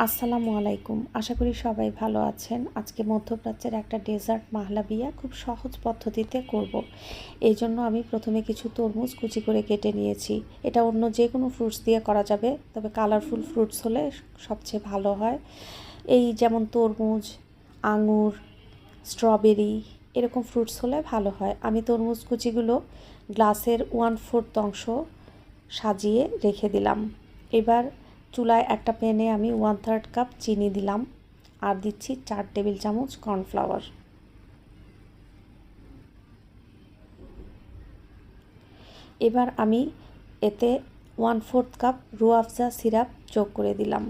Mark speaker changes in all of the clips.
Speaker 1: আসসালামু আলাইকুম। আশা করি সবাই ভালো আছেন। আজকে মধ্যপ্রাচ্যের একটা ডেজার্ট মাহলাবিয়া খুব সহজ পদ্ধতিতে করব। এই জন্য আমি প্রথমে কিছু তরমুজ কুচি করে কেটে নিয়েছি। এটা অন্য যে কোনো ফ্রুটস দিয়ে করা যাবে, তবে কালারফুল ফ্রুটস হলে সবচেয়ে ভালো হয়। এই যেমন তরমুজ, আঙুর স্ট্রবেরি এরকম ফ্রুটস হলে ভালো হয়। আমি তরমুজ কুচিগুলো গ্লাসের ওয়ান ফোর্থ অংশ সাজিয়ে রেখে দিলাম। এবার চুলায় একটা প্যানে আমি ওয়ান থার্ড কাপ চিনি দিলাম আর দিচ্ছি চার টেবিল চামচ কর্নফ্লাওয়ার এবার আমি এতে one fourth cup Rooh Afza syrup যোগ করে দিলাম।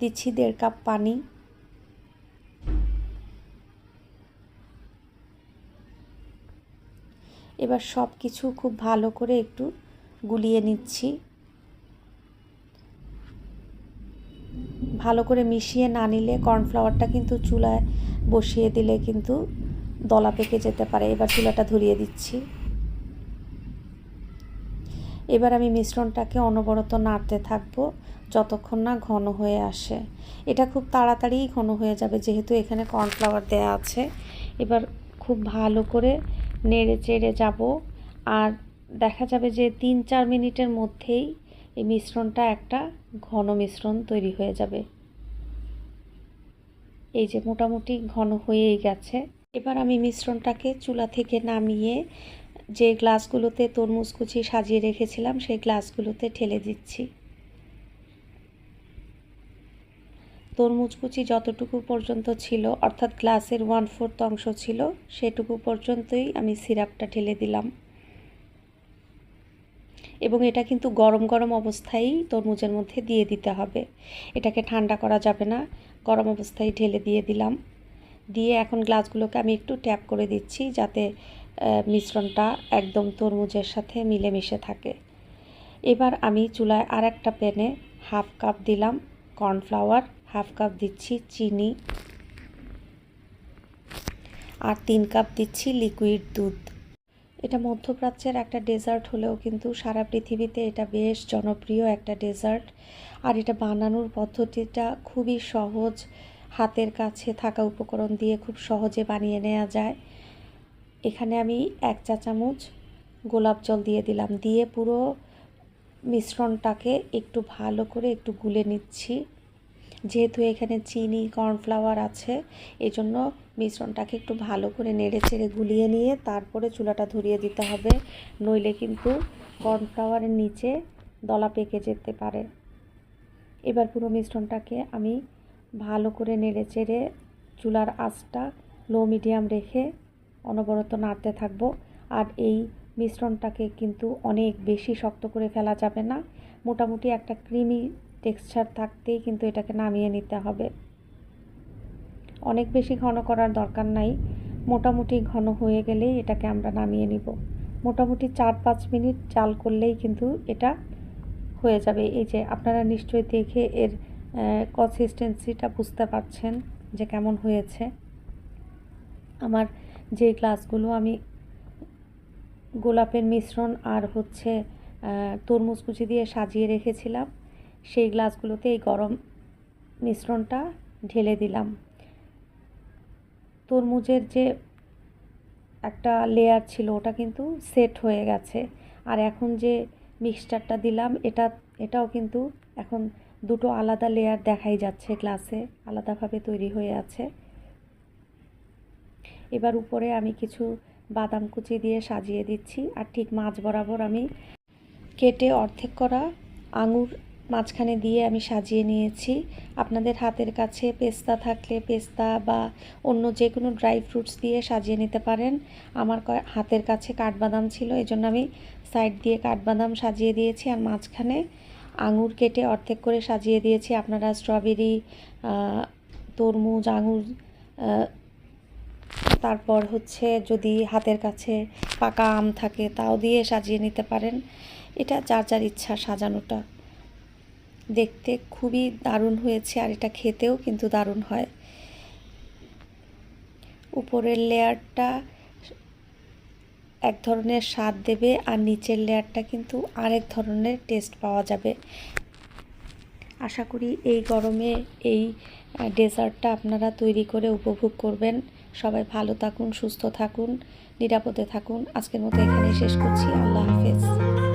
Speaker 1: দিচ্ছি দেড় কাপ পানি। এবার সব কিছু খুব ভালো করে একটু গুলিয়ে নিচ্ছি। ভালো করে মিশিয়ে না নিলে কর্নফ্লাওয়ারটা কিন্তু চুলায় বসিয়ে দিলে কিন্তু দলা পেকে যেতে পারে। এবার চুলাটা ধরিয়ে দিচ্ছি। এবার আমি মিশ্রণটাকে অনবরত নাড়তে থাকব যতক্ষণ না ঘন হয়ে আসে। এটা খুব তাড়াতাড়ি ঘন হয়ে যাবে যেহেতু এখানে কর্নফ্লাওয়ার দেয়া আছে। এবার খুব ভালো করে নেড়ে চেড়ে যাব। আর দেখা যাবে যে তিন চার মিনিটের মধ্যেই এই মিশ্রণটা একটা ঘন মিশ্রণ তৈরি হয়ে যাবে। এই যে মোটামুটি ঘন হয়েই গেছে। এবার আমি মিশ্রণটাকে চুলা থেকে নামিয়ে যে গ্লাসগুলোতে তরমুজ কুচি সাজিয়ে রেখেছিলাম, সেই গ্লাসগুলোতে ঠেলে দিচ্ছি। তরমুজ কুচি যতটুকু পর্যন্ত ছিল, অর্থাৎ গ্লাসের ওয়ান ফোর্থ অংশ ছিল, সেটুকু পর্যন্তই আমি সিরাপটা ঢেলে দিলাম। এবং এটা কিন্তু গরম গরম অবস্থায়ই তরমুজের মধ্যে দিয়ে দিতে হবে। এটাকে ঠান্ডা করা যাবে না। গরম অবস্থায় ঢেলে দিয়ে দিলাম। দিয়ে এখন গ্লাসগুলোকে আমি একটু ট্যাপ করে দিচ্ছি যাতে মিশ্রণটা একদম তরমুজের সাথে মিলেমিশে থাকে। এবার আমি চুলায় আর একটা প্যানে হাফ কাপ দিলাম কর্নফ্লাওয়ার, হাফ কাপ দিচ্ছি চিনি, আর তিন কাপ দিচ্ছি লিকুইড দুধ। এটা মধ্যপ্রাচ্যের একটা ডেজার্ট হলেও কিন্তু সারা পৃথিবীতে এটা বেশ জনপ্রিয় একটা ডেজার্ট। আর এটা বানানোর পদ্ধতিটা খুবই সহজ, হাতের কাছে থাকা উপকরণ দিয়ে খুব সহজে বানিয়ে নেওয়া যায়। এখানে আমি এক চা চামচ গোলাপ জল দিয়ে দিলাম। দিয়ে পুরো মিশ্রণটাকে একটু ভালো করে একটু গুলে নিচ্ছি। যেহেতু এখানে চিনি কর্নফ্লাওয়ার আছে, এজন্য মিশ্রণটাকে একটু ভালো করে নেড়ে চেড়ে গুলিয়ে নিয়ে তারপরে চুলাটা ধরিয়ে দিতে হবে। নইলে কিন্তু কর্নফ্লাওয়ারের নিচে দলা পেকে যেতে পারে। এবার পুরো মিশ্রণটাকে আমি ভালো করে নেড়ে চেড়ে চুলার আঁচটা লো মিডিয়াম রেখে অনবরত নাড়তে থাকব। আর এই মিশ্রণটাকে কিন্তু অনেক বেশি শক্ত করে ফেলা যাবে না। মোটামুটি একটা ক্রিমি টেক্সচার থাকতেই কিন্তু এটাকে নামিয়ে নিতে হবে। অনেক বেশি ঘন করার দরকার নাই। মোটামুটি ঘন হয়ে গেলেই এটাকে আমরা নামিয়ে নিব। মোটামুটি চার পাঁচ মিনিট চাল করলেই কিন্তু এটা হয়ে যাবে। এই যে আপনারা নিশ্চয়ই দেখে এর কনসিস্টেন্সিটা বুঝতে পারছেন যে কেমন হয়েছে। আমার যে গ্লাসগুলো আমি গোলাপের মিশ্রণ আর হচ্ছে তরমুজ কুচি দিয়ে সাজিয়ে রেখেছিলাম সেই গ্লাসগুলোতে এই গরম মিশ্রণটা ঢেলে দিলাম। তরমুজের যে একটা লেয়ার ছিল, ওটা কিন্তু সেট হয়ে গেছে। আর এখন যে মিক্সচারটা দিলাম, এটা, এটাও কিন্তু এখন দুটো আলাদা লেয়ার দেখাই যাচ্ছে গ্লাসে আলাদাভাবে তৈরি হয়ে আছে। এবার উপরে আমি কিছু বাদাম কুচি দিয়ে সাজিয়ে দিচ্ছি। আর ঠিক মাছ বরাবর আমি কেটে অর্ধেক করা আঙুর মাঝখানে দিয়ে আমি সাজিয়ে নিয়েছি। আপনাদের হাতের কাছে পেস্তা থাকলে পেস্তা বা অন্য যে কোনো ড্রাই ফ্রুটস দিয়ে সাজিয়ে নিতে পারেন। আমার হাতের কাছে কাঠবাদাম ছিল এই আমি সাইড দিয়ে কাঠবাদাম সাজিয়ে দিয়েছি আর মাঝখানে আঙুর কেটে অর্ধেক করে সাজিয়ে দিয়েছি। আপনারা স্ট্রবেরি তরমুজ, আঙুর তারপর হচ্ছে যদি হাতের কাছে পাকা আম থাকে তাও দিয়ে সাজিয়ে নিতে পারেন। এটা যার যার ইচ্ছা সাজানোটা। দেখতে খুবই দারুণ হয়েছে আর এটা খেতেও কিন্তু দারুণ হয়। উপরের লেয়ারটা এক ধরনের স্বাদ দেবে আর নিচের লেয়ারটা কিন্তু আরেক ধরনের টেস্ট পাওয়া যাবে। আশা করি এই গরমে এই ডেজার্টটা আপনারা তৈরি করে উপভোগ করবেন। সবাই ভালো থাকুন, সুস্থ থাকুন, নিরাপদে থাকুন। আজকের মতো এখানেই শেষ করছি। আল্লাহ হাফেজ।